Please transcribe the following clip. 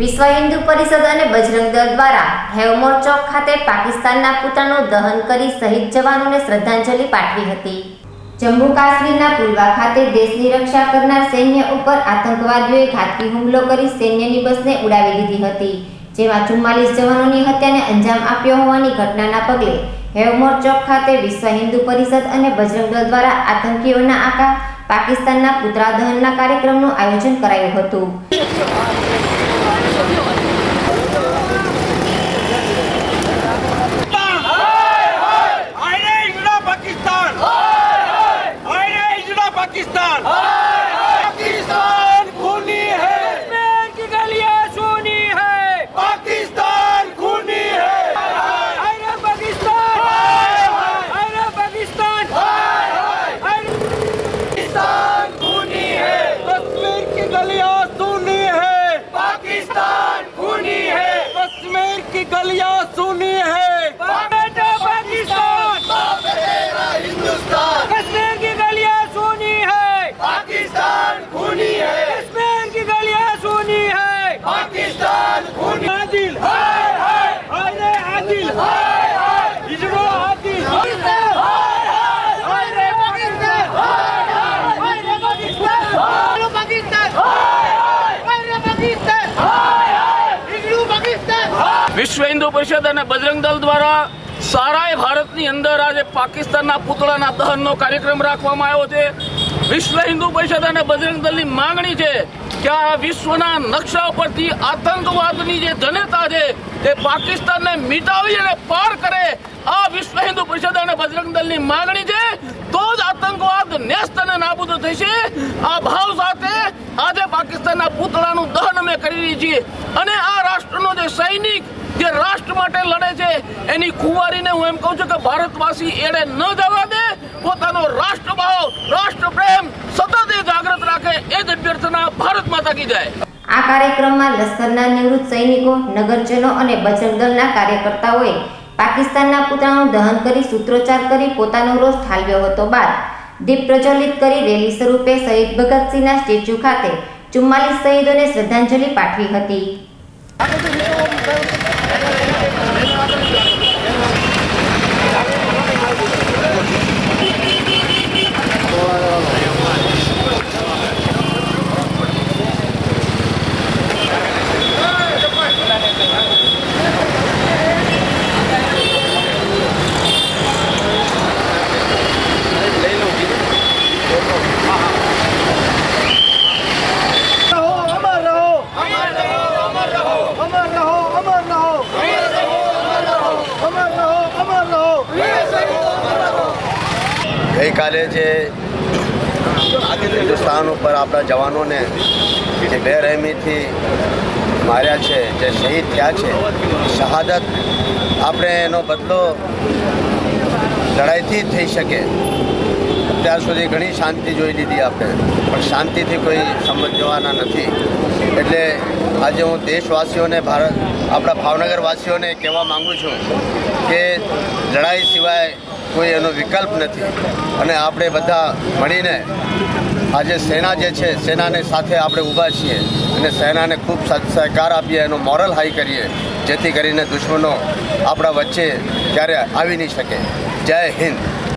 વિશ્વ હિન્દુ પરિષદ અને બજરંગ દળ દ્વારા હેવમોર ચોક ખાતે પાકિસ્તાનના પુતળાનું દહન કરી શહીદ જવાનોને શ્રદ્ધાંજલિ પાઠવી હતી. જમ્મુ કાશ્મીરના પુલવા ખાતે દેશની રક્ષા કરનાર સૈન્ય ઉપર આતંકવાદીઓએ ઘાતકી હુમલો કરી સૈન્યની બસને ઉડાવી દીધી હતી, જેમાં ચુમ્માલીસ જવાનોની હત્યાને અંજામ આપ્યો હોવાની ઘટનાના પગલે હેવમોર ચોક ખાતે વિશ્વ હિન્દુ પરિષદ અને બજરંગ દળ દ્વારા આતંકીઓના આકા પાકિસ્તાનના પુતરા દહનના કાર્યક્રમનું આયોજન કરાયું હતું. कश्मीर की गलियां सुनी વિશ્વ હિન્દુ પરિષદ અને બજરંગ દળ દ્વારા સારાય ભારતની અંદર આજે પાકિસ્તાનના પુતળાના દહનનો કાર્યક્રમ રાખવામાં આવ્યો છે. વિશ્વ હિન્દુ પરિષદ અને બજરંગ દળની માંગણી છે કે આ વિશ્વના નકશા ઉપરથી આતંકવાદની જે જનતા છે તે પાકિસ્તાનને મિટાવી અને પાર કરે. આ વિશ્વ હિન્દુ પરિષદ અને બજરંગ દળની માંગણી છે તો જ આતંકવાદ નેસ્ત અને નાબૂદ થશે. આ ભાવ સાથે આજે પાકિસ્તાનના પુતળાનું દહન અમે કરી રહી છીએ. અને આ રાષ્ટ્રનો જે સૈનિક જે રાષ્ટ્ર માટે લડે છે, એની ખુવારીને હું એમ કહું છું કે ભારતવાસી એડે ન જવા દે, પોતાનો રાષ્ટ્ર પ્રેમ સતત જાગૃત રાખે, એ જ અભ્યર્થના ભારત માતા કી જાય. આ કાર્યક્રમમાં લશ્કરના નિવૃત્ત સૈનિકો, નગરજનો અને બજરંગ દળના કાર્યકર્તાઓએ પાકિસ્તાનના પુતળાનું દહન કરી સૂત્રોચ્ચાર કરી પોતાનો રોષ ઠાલવ્યો હતો બાદ દીપ પ્રજ્વલિત કરી રેલી સ્વરૂપે શહીદ ભગતસિંહના સ્ટેચ્યુ ખાતે ચુમ્માલીસ શહીદોને શ્રદ્ધાંજલિ પાઠવી હતી. ગઈકાલે જે હિન્દુસ્તાન ઉપર આપણા જવાનોને જે બેરહેમીથી માર્યા છે, જે શહીદ થયા છે, શહાદત આપણે એનો બદલો લડાઈથી થઈ શકે. અત્યાર સુધી ઘણી શાંતિ જોઈ લીધી આપણે, પણ શાંતિથી કોઈ સમજવાના નથી. એટલે આજે હું દેશવાસીઓને ભારત આપણા ભાવનગરવાસીઓને કહેવા માગું છું કે લડાઈ સિવાય કોઈ એનો વિકલ્પ નથી. અને આપણે બધા મળીને આજે સેના જે છે, સેનાને સાથે આપણે ઊભા છીએ અને સેનાને ખૂબ સહકાર આપીએ, એનો મોરલ હાઈ કરીએ, જેથી કરીને દુશ્મનો આપણા વચ્ચે ક્યારે આવી નહીં શકે. જય હિન્દ.